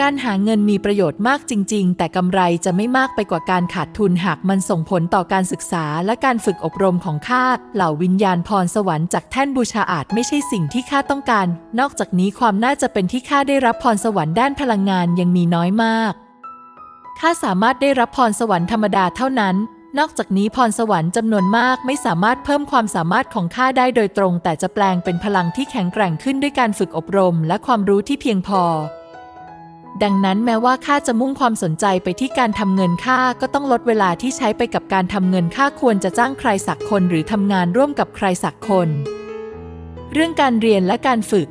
การหาเงินมีประโยชน์มากจริง ๆ แต่กำไรจะไม่มากไปกว่าการขาดทุนหากมันส่งผลต่อการศึกษาและการฝึกอบรมของข้า เหล่าวิญญาณพรสวรรค์จากแท่นบูชาอาจไม่ใช่สิ่งที่ข้าต้องการ นอกจากนี้ความน่าจะเป็นที่ข้าได้รับพรสวรรค์ด้านพลังงานยังมีน้อยมาก ข้าสามารถได้รับพรสวรรค์ธรรมดาเท่านั้น นอกจากนี้พรสวรรค์จำนวนมากไม่สามารถเพิ่มความสามารถของข้าได้โดยตรง แต่จะแปลงเป็นพลังที่แข็งแกร่งขึ้นด้วยการฝึกอบรม และความรู้ที่เพียงพอ ดังนั้นแม้ว่าข้าจะมุ่งความสนใจไปที่การทำเงินข้าก็ต้องลดเวลาที่ใช้ไปกับการทำเงินข้าควรจะจ้างใครสักคนหรือทำงานร่วมกับใครสักคน เรื่องการเรียนและการฝึก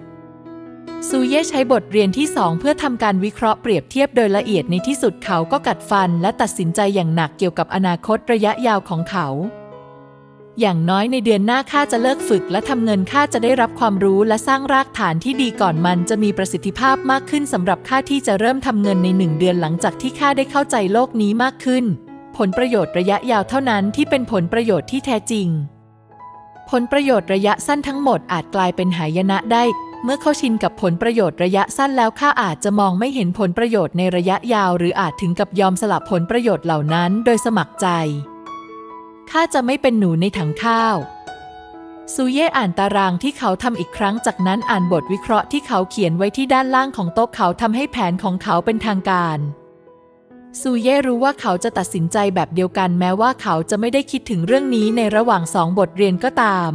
ซูเย่ใช้บทเรียนที่สองเพื่อทำการวิเคราะห์เปรียบเทียบโดยละเอียดในที่สุดเขาก็กัดฟันและตัดสินใจอย่างหนักเกี่ยวกับอนาคตระยะยาวของเขา อย่างน้อยในเดือนหน้าข้าจะเลิกฝึกและทำเงินข้าจะได้รับความรู้และสร้างรากฐานที่ดีก่อนมันจะมีประสิทธิภาพมากขึ้นสำหรับข้าที่จะเริ่มทำเงินในหนึ่งเดือนหลังจากที่ข้าได้เข้าใจโลกนี้มากขึ้น ผลประโยชน์ระยะยาวเท่านั้นที่เป็นผลประโยชน์ที่แท้จริง ผลประโยชน์ระยะสั้นทั้งหมดอาจกลายเป็นหายนะได้ เมื่อเข้าชินกับผลประโยชน์ระยะสั้นแล้วข้าอาจจะมองไม่เห็นผลประโยชน์ในระยะยาว หรืออาจถึงกับยอมสละผลประโยชน์เหล่านั้น โดยสมัครใจ ข้าจะไม่เป็นหนูในถังข้าว ซูเย่อ่านตารางที่เขาทำอีกครั้งจากนั้นอ่านบทวิเคราะห์ที่เขาเขียนไว้ที่ด้านล่างของโต๊ะเขาทำให้แผนของเขาเป็นทางการซูเย่รู้ว่าเขาจะตัดสินใจแบบเดียวกันแม้ว่าเขาจะไม่ได้คิดถึงเรื่องนี้ในระหว่างสองบทเรียนก็ตาม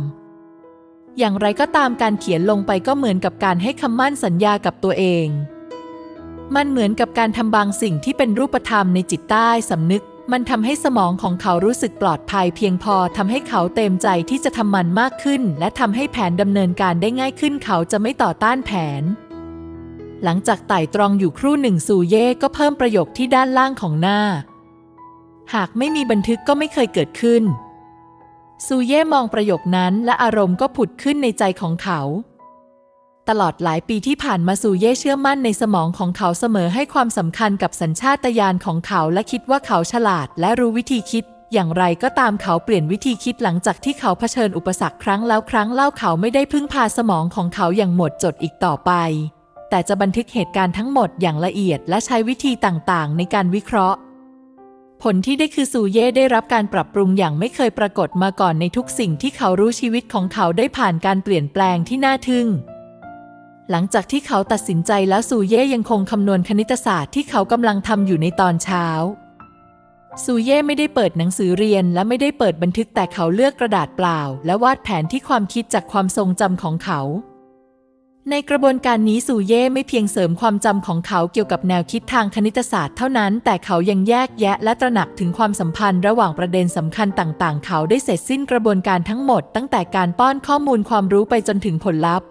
อย่างไรก็ตามการเขียนลงไปก็เหมือนกับการให้คำมั่นสัญญากับตัวเอง มันเหมือนกับการทำบางสิ่งที่เป็นรูปธรรมในจิตใต้สำนึก มันทำให้สมองของเขารู้สึกปลอดภัยเพียงพอทำให้เขาเต็มใจที่จะทำมันมากขึ้น และทำให้แผนดำเนินการได้ง่ายขึ้นเขาจะไม่ต่อต้านแผน หลังจากไต่ตรองอยู่ครู่หนึ่งซูเย่ก็เพิ่มประโยคที่ด้านล่างของหน้า หากไม่มีบันทึกก็ไม่เคยเกิดขึ้น ซูเย่มองประโยคนั้นและอารมณ์ก็ผุดขึ้นในใจของเขา ตลอดหลายปีที่ผ่านมาซูเย่เชื่อมั่นในสมองของเขาเสมอให้ความสำคัญกับสัญชาตญาณของเขาและคิดว่าเขาฉลาดและรู้วิธีคิด อย่างไรก็ตามเขาเปลี่ยนวิธีคิดหลังจากที่เขาเผชิญอุปสรรคครั้งแล้วครั้งเล่าเขาไม่ได้พึ่งพาสมองของเขาอย่างหมดจดอีกต่อไป แต่จะบันทึกเหตุการณ์ทั้งหมดอย่างละเอียดและใช้วิธีต่างๆ ในการวิเคราะห์ผลที่ได้คือซูเย่ได้รับการปรับปรุงอย่างไม่เคยปรากฏมาก่อนในทุกสิ่งที่เขารู้ชีวิตของเขาได้ผ่านการเปลี่ยนแปลงที่น่าทึ่ง หลังจากที่เขาตัดสินใจแล้วซูเย่ยังคงคำนวณคณิตศาสตร์ที่เขากำลังทำอยู่ในตอนเช้า ซูเย่ไม่ได้เปิดหนังสือเรียนและไม่ได้เปิดบันทึกแต่เขาเลือกกระดาษเปล่า และวาดแผนที่ความคิดจากความทรงจำของเขา ในกระบวนการนี้ซูเย่ไม่เพียงเสริมความจำของเขาเกี่ยวกับแนวคิดทางคณิตศาสตร์เท่านั้น แต่เขายังแยกแยะและตระหนักถึงความสัมพันธ์ระหว่างประเด็นสำคัญต่าง ๆ เขาได้เสร็จสิ้นกระบวนการทั้งหมด ตั้งแต่การป้อนข้อมูลความรู้ไปจนถึงผลลัพธ์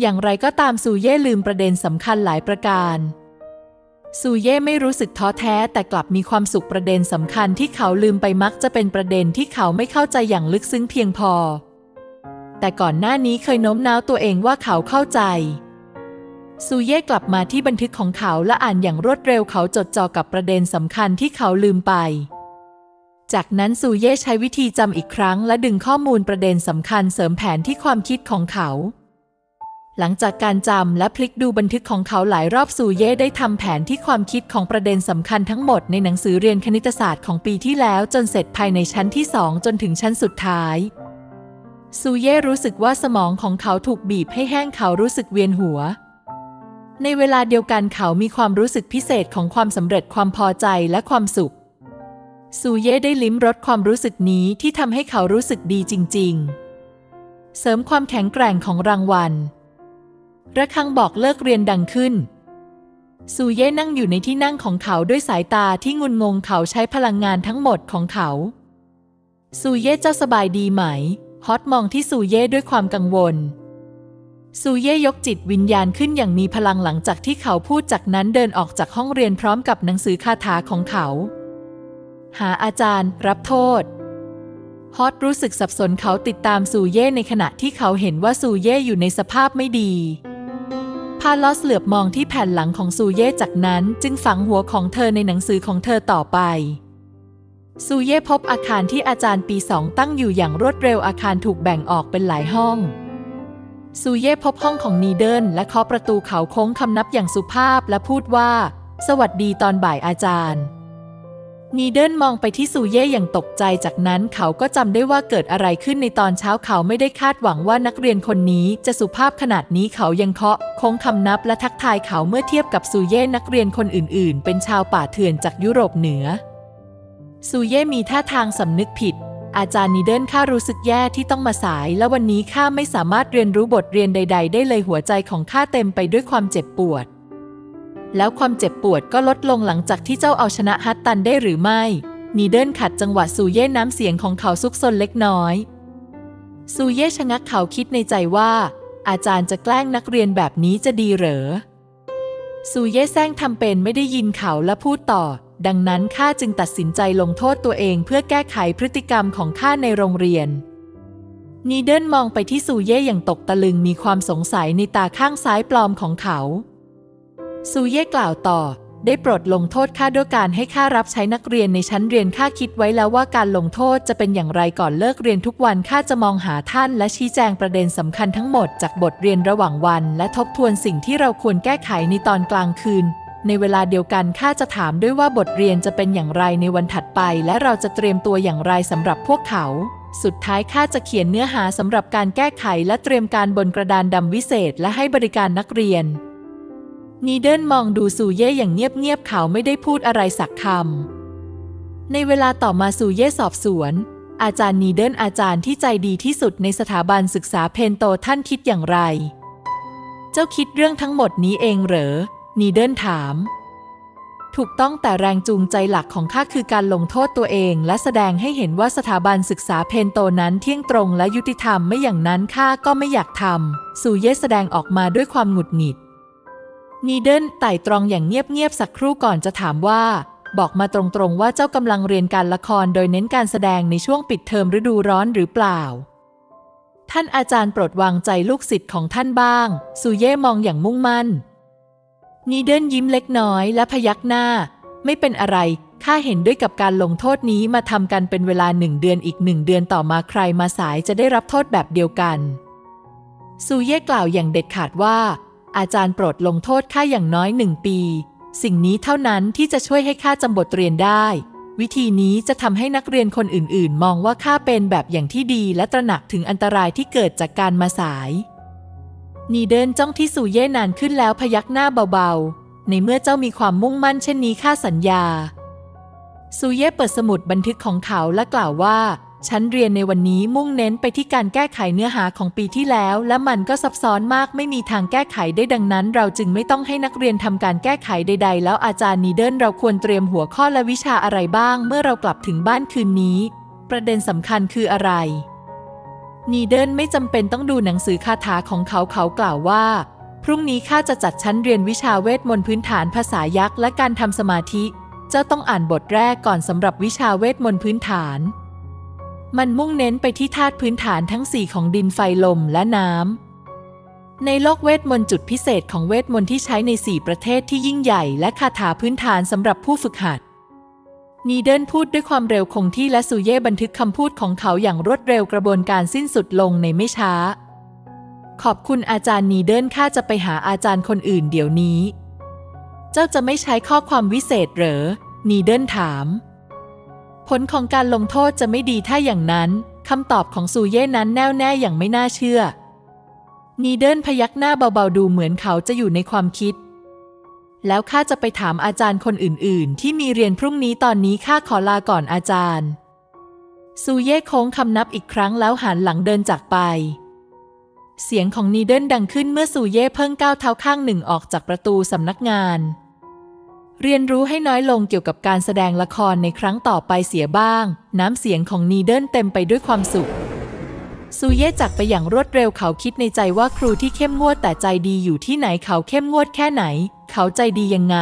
อย่างไรก็ตามซูเย่ลืมประเด็นสำคัญหลายประการซูเย่ไม่รู้สึกท้อแท้แต่กลับมีความสุขประเด็นสำคัญที่เขาลืมไปมักจะเป็นประเด็นที่เขาไม่เข้าใจอย่างลึกซึ้งเพียงพอ แต่ก่อนหน้านี้เคยโน้มน้าวตัวเองว่าเขาเข้าใจซูเย่กลับมาที่บันทึกของเขาและอ่านอย่างรวดเร็วเขาจดจ่อกับประเด็นสำคัญที่เขาลืมไป จากนั้นซูเย่ใช้วิธีจำอีกครั้งและดึงข้อมูลประเด็นสำคัญเสริมแผนที่ความคิดของเขา หลังจากการจำและพลิกดูบันทึกของเขาหลายรอบซูเย่ได้ทำแผนที่ความคิดของประเด็นสำคัญทั้งหมดในหนังสือเรียนคณิตศาสตร์ของปีที่แล้วจนเสร็จภายในชั้นที่สองจนถึงชั้นสุดท้าย ซูเย่รู้สึกว่าสมองของเขาถูกบีบให้แห้งเขารู้สึกเวียนหัว ในเวลาเดียวกันเขามีความรู้สึกพิเศษของความสำเร็จความพอใจและความสุข ซูเย่ได้ลิ้มรสความรู้สึกนี้ที่ทำให้เขารู้สึกดีจริง ๆ เสริมความแข็งแกร่งของรางวัล ระฆังบอกเลิกเรียนดังขึ้นซูเย่นั่งอยู่ในที่นั่งของเขาด้วยสายตาที่งุนงงเขาใช้พลังงานทั้งหมดของเขาซูเย่เจ้าสบายดีไหม ฮอตมองที่ซูเย่ด้วยความกังวลซูเย่ยกจิตวิญญาณขึ้นอย่างมีพลังหลังจากที่เขาพูดจากนั้นเดินออกจากห้องเรียนพร้อมกับหนังสือคาถาของเขา หาอาจารย์ รับโทษ ฮอตรู้สึกสับสนเขาติดตามซูเย่ในขณะที่เขาเห็นว่าซูเย่อยู่ในสภาพไม่ดีาลอสเหลือบมองที่แผ่นหลังของซูเย่จากนั้นจึงฝังหัวของเธอในหนังสือของเธอต่อไปซูเย่พบอาคารที่อาจารย์ปีสองตั้งอยู่อย่างรวดเร็วอาคารถูกแบ่งออกเป็นหลายห้องซูเย่พบห้องของนีเดิลและเคาะประตูเขาโค้งคำนับอย่างสุภาพและพูดว่า สวัสดีตอนบ่ายอาจารย์ นีเดิลมองไปที่ซูเย่อย่างตกใจจากนั้นเขาก็จำได้ว่าเกิดอะไรขึ้นในตอนเช้าเขาไม่ได้คาดหวังว่านักเรียนคนนี้จะสุภาพขนาดนี้เขายังเคาะคงคำนับและทักทายเขาเมื่อเทียบกับซูเย่นักเรียนคนอื่น ๆ เป็นชาวป่าเถื่อนจากยุโรปเหนือซูเย่มีท่าทางสำนึกผิด อาจารย์นีเดิลข้ารู้สึกแย่ที่ต้องมาสาย และวันนี้ข้าไม่สามารถเรียนรู้บทเรียนใด ๆ ได้เลยหัวใจของข้าเต็มไปด้วยความเจ็บปวด แล้วความเจ็บปวดก็ลดลงหลังจากที่เจ้าเอาชนะฮัตตันได้หรือไม่ นีเดิลขัดจังหวะซูเย่น้ำเสียงของเขาซุกซนเล็กน้อย ซูเย่ชะงักเขาคิดในใจว่า อาจารย์จะแกล้งนักเรียนแบบนี้จะดีเหรอ ซูเย่แซงทำเป็นไม่ได้ยินเขาและพูดต่อ ดังนั้นข้าจึงตัดสินใจลงโทษตัวเองเพื่อแก้ไขพฤติกรรมของข้าในโรงเรียนนีเดิลมองไปที่ซูเย่อย่างตกตะลึงมีความสงสัยในตาข้างซ้ายปลอมของเขา ซูเย่กล่าวต่อ ได้โปรดลงโทษข้าด้วยการให้ข้ารับใช้นักเรียนในชั้นเรียนข้าคิดไว้แล้วว่าการลงโทษจะเป็นอย่างไรก่อนเลิกเรียนทุกวันข้าจะมองหาท่านและชี้แจงประเด็นสำคัญทั้งหมดจากบทเรียนระหว่างวัน และทบทวนสิ่งที่เราควรแก้ไขในตอนกลางคืนในเวลาเดียวกันข้าจะถามด้วยว่าบทเรียนจะเป็นอย่างไรในวันถัดไป และเราจะเตรียมตัวอย่างไรสำหรับพวกเขา สุดท้ายข้าจะเขียนเนื้อหาสำหรับการแก้ไขและเตรียมการบนกระดานดำวิเศษ และให้บริการนักเรียน นีเดิลมองดูซูเย่อย่างเงียบๆเขาไม่ได้พูดอะไรสักคำ ในเวลาต่อมาซูเย่สอบสวน อาจารย์นีเดิลอาจารย์ที่ใจดีที่สุดในสถาบันศึกษาเพนโตท่านคิดอย่างไร เจ้าคิดเรื่องทั้งหมดนี้เองเหรอ นีเดิลถาม ถูกต้องแต่แรงจูงใจหลักของข้าคือการลงโทษตัวเอง และแสดงให้เห็นว่าสถาบันศึกษาเพนโตนั้นเที่ยงตรงและยุติธรรมไม่อย่างนั้นข้าก็ไม่อยากทำซูเย่แสดงออกมาด้วยความหงุดหงิด นีเดิลไต่ตรองอย่างเงียบๆสักครู่ก่อนจะถามว่า บอกมาตรงๆว่าเจ้ากำลังเรียนการละครโดยเน้นการแสดงในช่วงปิดเทอมฤดูร้อนหรือเปล่า ท่านอาจารย์โปรดวางใจลูกศิษย์ของท่านบ้าง ซูเย่มองอย่างมุ่งมั่น นีเดิลยิ้มเล็กน้อยและพยักหน้า ไม่เป็นอะไรข้าเห็นด้วยกับการลงโทษนี้มาทำกันเป็นเวลาหนึ่งเดือนอีกหนึ่งเดือนต่อมาใครมาสายจะได้รับโทษแบบเดียวกันซูเย่กล่าวอย่างเด็ดขาดว่า อาจารย์โปรดลงโทษข้าอย่างน้อยหนึ่งปี สิ่งนี้เท่านั้นที่จะช่วยให้ข้าจำบทเรียนได้ วิธีนี้จะทำให้นักเรียนคนอื่นๆ มองว่าข้าเป็นแบบอย่างที่ดีและตระหนักถึงอันตรายที่เกิดจากการมาสาย นีเดินจ้องที่สู่เย่นานขึ้นแล้วพยักหน้าเบาๆ ในเมื่อเจ้ามีความมุ่งมั่นเช่นนี้ข้าสัญญาซูเย่เปิดสมุดบันทึกของเขาและกล่าวว่า ฉันเรียนในวันนี้มุ่งเน้นไปที่การแก้ไขเนื้อหาของปีที่แล้ว และมันก็ซับซ้อนมากไม่มีทางแก้ไขได้ดังนั้น เราจึงไม่ต้องให้นักเรียนทำการแก้ไขใด ๆ แล้วอาจารย์นีเดิลเราควรเตรียมหัวข้อและวิชาอะไรบ้าง เมื่อเรากลับถึงบ้านคืนนี้ ประเด็นสำคัญคืออะไร นีเดิลไม่จำเป็นต้องดูหนังสือคาถาของเขาเขากล่าวว่า พรุ่งนี้ข้าจะจัดชั้นเรียนวิชาเวทมนต์พื้นฐานภาษายักษ์และการทำสมาธิ เจ้าต้องอ่านบทแรกก่อนสำหรับวิชาเวทมนต์พื้นฐาน มันมุ่งเน้นไปที่ธาตุพื้นฐานทั้ง4ของดินไฟลมและน้ำ ในโลกเวทมนต์จุดพิเศษของเวทมนต์ที่ใช้ใน4ประเทศที่ยิ่งใหญ่และคาถาพื้นฐานสำหรับผู้ฝึกหัด นีเดิลพูดด้วยความเร็วคงที่และซูเย่บันทึกคำพูดของเขาอย่างรวดเร็วกระบวนการสิ้นสุดลงในไม่ช้า ขอบคุณอาจารย์นีเดิลข้าจะไปหาอาจารย์คนอื่นเดี๋ยวนี้ เจ้าจะไม่ใช้ข้อความวิเศษเหรอ นีเดิลถาม ผลของการลงโทษจะไม่ดีถ้าอย่างนั้นคำตอบของซูเย่นั้นแน่วแน่อย่างไม่น่าเชื่อ นีเดิลพยักหน้าเบาๆดูเหมือนเขาจะอยู่ในความคิด แล้วข้าจะไปถามอาจารย์คนอื่น ๆ ที่มีเรียนพรุ่งนี้ตอนนี้ข้าขอลาก่อนอาจารย์ซูเย่โค้งคำนับอีกครั้งแล้วหันหลังเดินจากไป เสียงของนีเดิลดังขึ้นเมื่อซูเย่เพิ่งก้าวเท้าข้างหนึ่งออกจากประตูสำนักงาน เรียนรู้ให้น้อยลงเกี่ยวกับการแสดงละครในครั้งต่อไปเสียบ้าง น้ำเสียงของนีเดิลเต็มไปด้วยความสุขซูเย่จักไปอย่างรวดเร็วเขาคิดในใจว่าครูที่เข้มงวดแต่ใจดีอยู่ที่ไหนเขาเข้มงวดแค่ไหน เขาใจดียังไง